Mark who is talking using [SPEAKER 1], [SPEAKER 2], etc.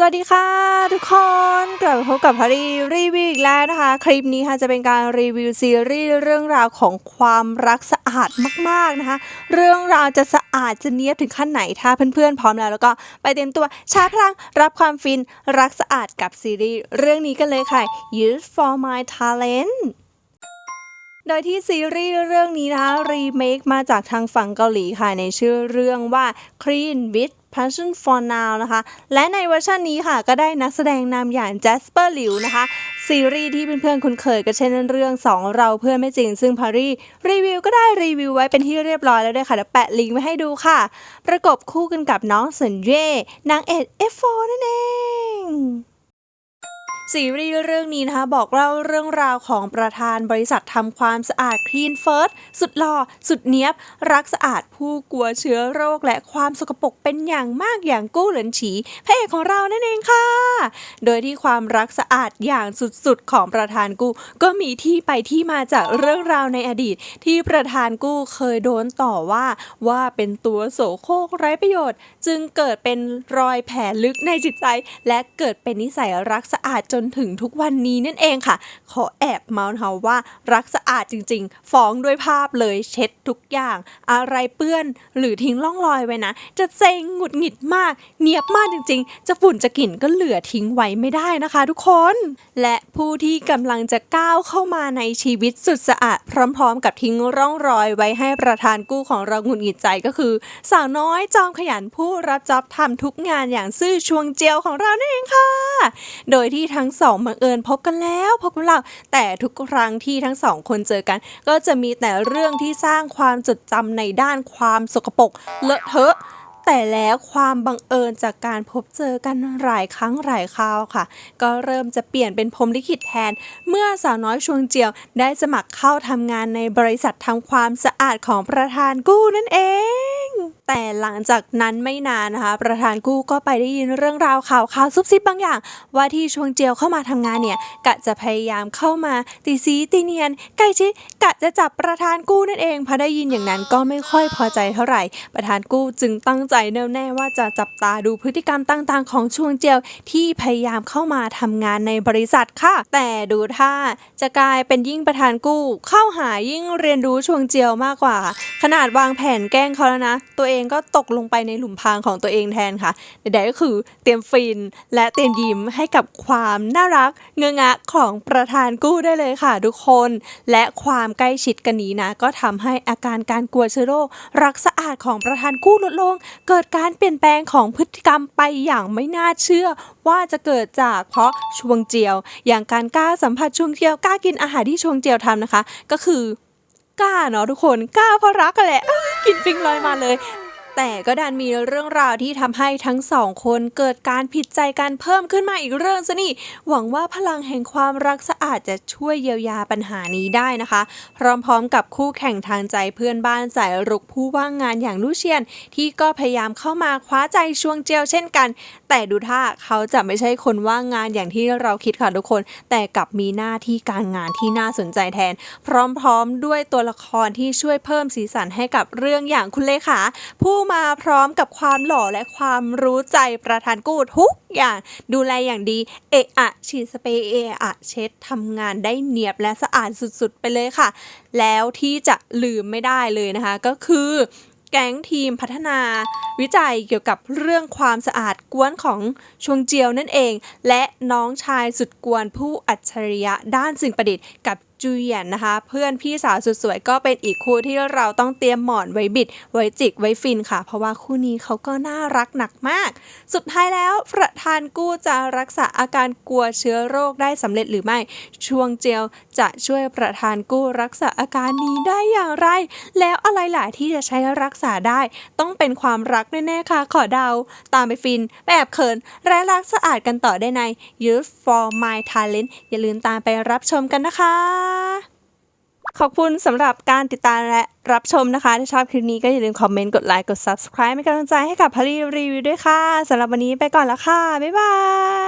[SPEAKER 1] สวัสดีค่ะทุกคนกลับมาพบกับพารีรีวิวอีกแล้วนะคะ คลิปนี้ค่ะจะเป็นการรีวิวซีรีส์เรื่องราวของความรักสะอาดมากๆนะคะ เรื่องราวจะสะอาดจะเนียบถึงขั้นไหนถ้าเพื่อนๆพร้อมแล้วแล้วก็ไปเตรียมตัวชาร์จพลังรับความฟินรักสะอาดกับซีรีส์เรื่องนี้กันเลยค่ะ Use for my talent โดยที่ซีรีส์เรื่องนี้นะคะรีเมคมาจากทางฝั่งเกาหลีค่ะในชื่อเรื่องว่า Clean with Passion for Now นะคะ และในเวอร์ชันนี้ค่ะ ก็ได้นักแสดงนำอย่างแจสเปอร์หลิวนะคะ ซีรีส์ที่เพื่อนๆคุ้นเคยก็เช่นเรื่อง 2 เราเพื่อนไม่จริง ซึ่งพารีรีวิวก็ได้รีวิวไว้เป็นที่เรียบร้อยแล้วด้วยค่ะเดี๋ยวแปะลิงก์ไว้ให้ดูค่ะ ประกบคู่กันกับน้องเซินเย่นางเอก F4 นั่นเอง ซีรีส์เรื่องนี้นะคะบอกเล่าเรื่องราวของประธานบริษัททำความสะอาด Clean First สุดหล่อสุดเนี้ยบ รักสะอาดผู้กลัวเชื้อโรคและความสกปรกเป็นอย่างมากอย่างกู้เหลินฉีพระเอกของเรานั่นเองค่ะ โดยที่ความรักสะอาดอย่างสุดๆ ของประธานกู้ก็มีที่ไปที่มาจากเรื่องราวในอดีต ที่ประธานกู้เคยโดนต่อว่าว่าเป็นตัวโสโครกไร้ประโยชน์ จึงเกิดเป็นรอยแผลลึกในจิตใจ และเกิดเป็นนิสัยรักสะอาดจนนถึงทุกวันนี้นั่นเองค่ะ ขอแอบเมาส์เฮาว่ารักสะอาดจริง ๆ ฟ้องด้วยภาพเลยเช็ดทุกอย่าง อะไรเปื้อนหรือทิ้งร่องรอยไว้นะ จะเซ็งหงุดหงิดมาก เนียบมากจริง ๆ จะฝุ่นจะกลิ่นก็เหลือทิ้งไว้ไม่ได้นะคะ ทุกคน และผู้ที่กำลังจะก้าวเข้ามาในชีวิตสุดสะอาด พร้อมๆ กับทิ้งร่องรอยไว้ให้ประธานกู้ของเราหงุดหงิดใจก็คือ สาวน้อยจอมขยันผู้รับจ็อบทำทุกงานอย่างซื่อชวงเจียวของเรานั่นเองค่ะ โดยที่ทั้ง้งสองบังเอิญพบกันแล้วพบกันแล้วแต่ทุกครั้งที่ทั้งสองคนเจอกัน ก็จะมีแต่เรื่องที่สร้างความจดจำในด้านความสกปรกเลอะเทอะแต่แล้วความบังเอิญจากการพบเจอกันหลายครั้งหลายคราวค่ะ ก็เริ่มจะเปลี่ยนเป็นพรมลิขิตแทน เมื่อสาวน้อยชวงเจียวได้สมัครเข้าทำงานในบริษัททำความสะอาดของประธานกู้นั่นเอง แต่หลังจากนั้นไม่นานนะคะ ประธานกู้ก็ไปได้ยินเรื่องราวข่าวข่าวซุบซิบบางอย่าง ว่าที่ชวงเจียวเข้ามาทำงานเนี่ยกะจะพยายามเข้ามาตีซีตีเนียน ใกล้ชิดกะจะจับประธานกู้นั่นเองพอได้ยินอย่างนั้นก็ไม่ค่อยพอใจเท่าไหร่ ประธานกู้จึงตั้งใจแน่วแน่ว่าจะจับตาดูพฤติกรรมต่างๆ ของชวงเจียวที่พยายามเข้ามาทำงานในบริษัทค่ะ แต่ดูท่าจะกลายเป็นยิ่งประธานกู้ เข้าหายิ่งเรียนรู้ชวงเจียวมากกว่า ขนาดวางแผนแกล้งเขาแล้วนะ ตัวเองก็ตกลงไปในหลุมพรางของตัวเองแทนค่ะใดๆก็คือเตรียมฟินและเตรียมยิ้มให้กับความน่ารักเงื้องะของประธานกู้ได้เลยค่ะ ทุกคน และความใกล้ชิดกันนี้นะ ก็ทำให้อาการการกลัวเชื้อโรครักสะอาดของประธานกู้ลดลง เกิดการเปลี่ยนแปลงของพฤติกรรมไปอย่างไม่น่าเชื่อว่าจะเกิดจากเพราะชวงเจียว อย่างการกล้าสัมผัสชวงเจียวกล้ากินอาหารที่ชวงเจียวทำนะคะ ก็คือกล้าเนาะทุกคนกล้าเพราะรักกันแหละกินฟิงลอยมาเลย แต่ก็ดันมีเรื่องราวที่ทำให้ทั้งสองคนเกิดการผิดใจกันเพิ่มขึ้นมาอีกเรื่องซะนี่ หวังว่าพลังแห่งความรักสะอาดจะช่วยเยียวยาปัญหานี้ได้นะคะ พร้อมๆกับคู่แข่งทางใจเพื่อนบ้านสายรุกผู้ว่างงานอย่างลูเชียน ที่ก็พยายามเข้ามาคว้าใจช่วงเจียวเช่นกัน แต่ดูท่าเขาจะไม่ใช่คนว่างงานอย่างที่เราคิดค่ะทุกคน แต่กลับมีหน้าที่การงานที่น่าสนใจแทน พร้อมๆ ด้วยตัวละครที่ช่วยเพิ่มสีสันให้กับเรื่องอย่างคุณเลขาผู้มาพร้อมกับความหล่อและความรู้ใจประธานกู้ทุกอย่าง ดูแลอย่างดี เอะอะฉีดสเปรย์เอะอะเช็ดทำงานได้เนียบและสะอาดสุดๆ ไปเลยค่ะ แล้วที่จะลืมไม่ได้เลยนะคะ ก็คือแก๊งทีมพัฒนาวิจัยเกี่ยวกับเรื่องความสะอาดกวนของชวงเจียวนั่นเอง และน้องชายสุดกวนผู้อัจฉริยะด้านสิ่งประดิษฐ์กับ จูเยียนนะคะ เพื่อนพี่สาวสุดสวยก็เป็นอีกคู่ที่เราต้องเตรียมหมอนไว้บิด ไว้จิก ไว้ฟินค่ะ เพราะว่าคู่นี้เขาก็น่ารักหนักมาก สุดท้ายแล้วประธานกู้จะรักษาอาการกลัวเชื้อโรคได้สำเร็จหรือไม่ ช่วงเจียวจะช่วยประธานกู้รักษาอาการนี้ได้อย่างไร แล้วอะไรหลายที่จะใช้รักษาได้ ต้องเป็นความรักแน่ๆค่ะขอเดา ตามไปฟินแอบเขินและรักสะอาดกันต่อได้ใน Youth for My Talent อย่าลืมตามไปรับชมกันนะคะขอบคุณสำหรับการติดตามและรับชมนะคะ ถ้าชอบคลิปนี้ก็อย่าลืมคอมเมนต์ กดไลค์ กด Subscribe เป็นกำลังใจให้กับพารีรีวิวด้วยค่ะสำหรับวันนี้ไปก่อนแล้วค่ะ บ๊ายบาย